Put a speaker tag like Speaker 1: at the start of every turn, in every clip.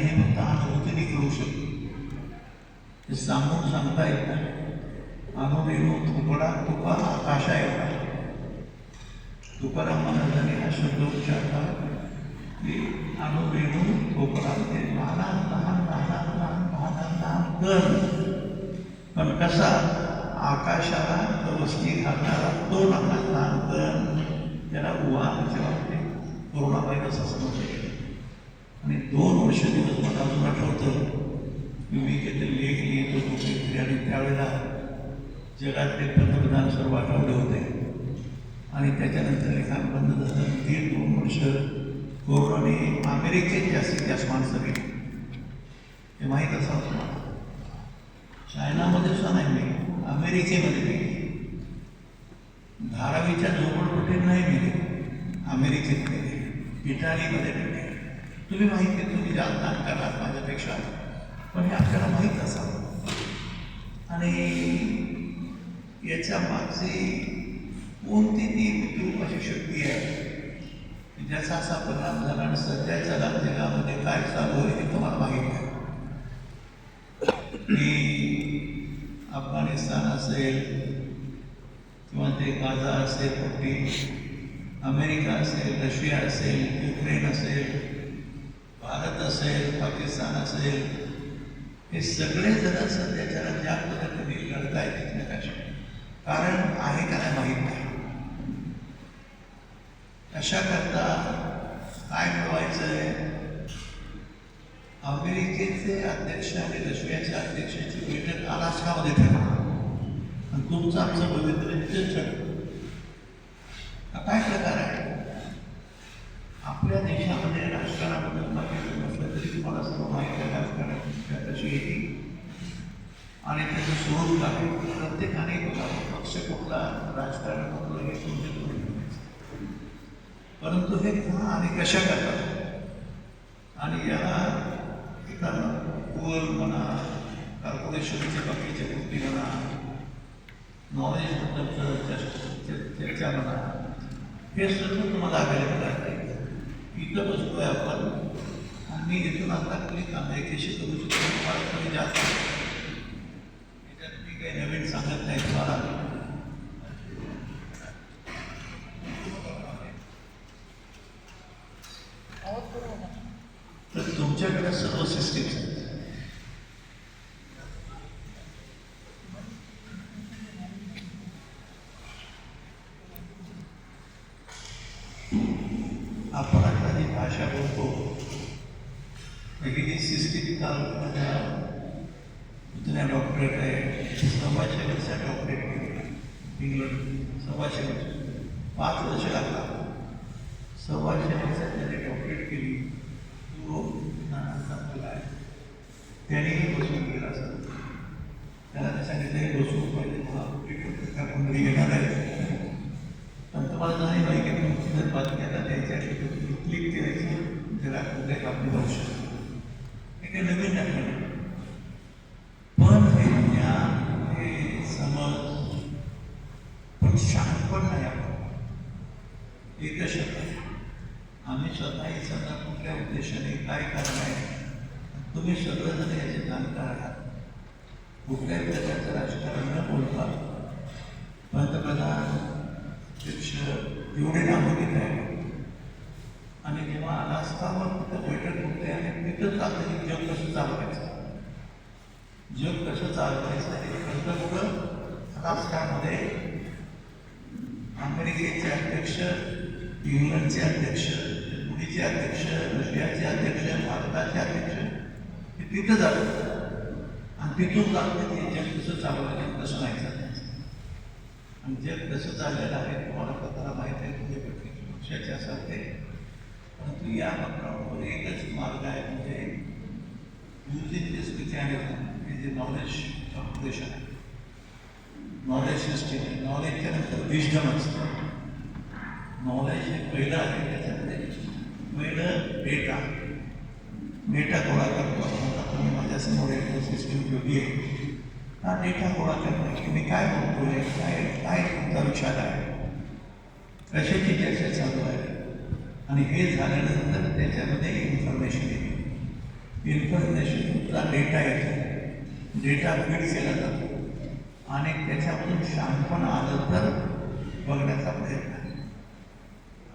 Speaker 1: हे फक्त अनुभूतीने घेऊ शकतो. ते सांगून सांगता येत नाही. अनुभेणू तुकडा तुका आकाशा एवढा तुकाराम महाराजांनी हा शब्द उच्चारला. की अनुभेणू तुकडा ते लहान लहान लहान लहान लहान लहान कर. पण कसा? आकाशाला वस्ती घालणारा तो लहान लहान कर त्याला उहाचे वाटते. कोरोना व्हायरस असं म्हणते दोन वर्ष दिवस मला अजून आठवतं मी काहीतरी लेख लिहित होतो काहीतरी आणि त्यावेळेला जगातले पंतप्रधान सर्व आठवले होते. आणि त्याच्यानंतर लेखान बंद झालं. दीड दोन वर्ष कोरोनाने अमेरिकेत जास्तीत जास्त माणसं गेली. हे माहीत असावं तुम्हाला. चायनामध्ये सुद्धा नाही मिळेल अमेरिकेमध्ये मिळेल धारावीच्या झोपडपट्टीत नाही मिळेल अमेरिकेत मिळेल इटालीमध्ये तुम्ही माहिती आहे तुम्ही जाणकार करा माझ्यापेक्षा. पण हे आपल्याला माहीत असावं. आणि याच्या मागचे कोणती ती विद्रूप अशी शक्ती आहे? ज्याचा असा परिणाम झाला आणि सध्याच्या जगामध्ये काय चालू आहे हे तुम्हाला माहीत आहे. की अफगाणिस्तान असेल किंवा ते गाझा असेल पट्टी अमेरिका असेल रशिया असेल युक्रेन असेल भारत असेल पाकिस्तान असेल हे सगळे जण सध्याच्या ज्या पद्धतीने लढतायत एकमेकाशी कारण आहे का नाही माहीत नाही. अशा करता काय मिळवायचं आहे अमेरिकेचे अध्यक्ष आणि रशियाच्या अध्यक्षाची बैठक अलास्कामध्ये ठेवा आणि तुमचं आमचं भवितव्य काय प्रकार आहे? आपल्या देशामध्ये राजकारणाबद्दल माहिती नसलं तरी तुम्हाला सर्व माहिती आहे राजकारणाची कशी येते आणि त्याचं स्वरूप काय प्रत्येकाने पक्ष कुठला राजकारण कुठलं हे समजून घेऊन परंतु हे पुन्हा आणि कशा करतात? आणि याला एखादा गोल म्हणा कॉर्पोरेशनच्या बाकीच्या गोष्टी म्हणा नॉलेजबद्दलचं चर्चा म्हणा हे सगळं तुम्हाला अवेलेबल आहे. इथं बसतोय आपण आणि मी इथून आता क्लिक अमेरिकेशी करू शकतो फार कमी जास्त याच्यात मी काही नवीन सांगत नाही तुम्हाला तर तुमच्याकडे सर्व सिस्टीम्स आहेत. आपण आता जी भाषा बोलतो ही सिस्टीम चालू करण्याच्या जुन्या डॉक्टरेट आहे सव्वाशे वर्ष डॉक्टरेट केली इंग्लंड सव्वाशे वर्ष पाच वर्ष लागला सव्वाशे वर्षात त्याने डॉक्टरेट केली तो नानाचा मुलगा आहे त्यानेही बसून केला असं त्याला ते सांगितलं हे। बसून पहिले मला कुंडली घेणार आहे पण तुम्हाला जाणीव आहे की तुमची जर बातमी आता द्यायची आहे तर तुम्ही क्लिक करायची जरा कुठे आपली भाऊ शकतो हे काही नवीन नाही पण हे ज्ञान हे समज पण शहाणपण नाही आपण एकच शब्द आहे. आम्ही स्वतःही समजा कुठल्या उद्देशाने काय करणार आहे? तुम्ही सगळेजण याचे जाणकार आहात. कुठल्याही प्रकारचं राजकारण न बोलता पंतप्रधान शिक्षक एवढे नावं घेत आहे. आणि जेव्हा अलास्कावर कुठं बैठक होते आणि तिथं चालतं की जग कसं चालवायचं? जग कसं चालवायचं हे कसं कुठं अलास्कामध्ये अमेरिकेचे अध्यक्ष इंग्लंडचे अध्यक्ष जर्मनीचे अध्यक्ष रशियाचे अध्यक्ष भारताचे अध्यक्ष हे तिथं जातात. आणि तिथून जातं ते जग कसं चालवायचं कसं नाही चालायचं आणि जग कसं चाललेलं आहे तुम्हाला स्वतःला माहीत आहे तुझे प्रत्येक पक्षाचे असाल ते. परंतु या मार्गावर एकच मार्ग आहे म्हणजे युजिंग दिस मेकॅनिझम हे जे नॉलेज कॉम्पिटिशन आहे. नॉलेज सिस्टीम आहे. नॉलेजच्या नंतर विजडम असतं. नॉलेज हे पहिलं आहे त्याच्यामध्ये पहिलं डेटा डेटा गोळा करतो आता तुम्ही माझ्यासमोर एक सिस्टीम ठेवली आहे. हा डेटा गोळा करणं की मी काय बोलतोय? काय काय तुमचा विचार आहे? कशाची चर्चा चालू आहे? आणि हे झाल्यानंतर त्याच्यामध्ये इन्फॉर्मेशन येते इन्फॉर्मेशनचा डेटा येतो. डेटा फीड केला जातो. आणि त्याच्यामधून शहाणपण आलं तर बघण्याचा प्रयत्न आहे.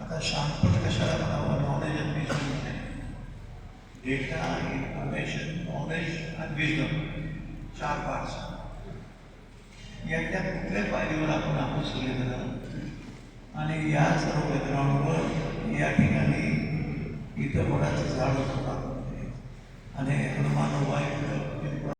Speaker 1: आता शहाणपण कशाला म्हणावं knowledge and vision data information knowledge आणि विजन चार पार्ट्स याच्या कुठल्या पायरीवर आपण आहोत सगळेजण आणि या सर्व बॅकग्राऊंडवर या ठिकाणी इथं वडाचं झाड होतं. आणि हनुमान वाईट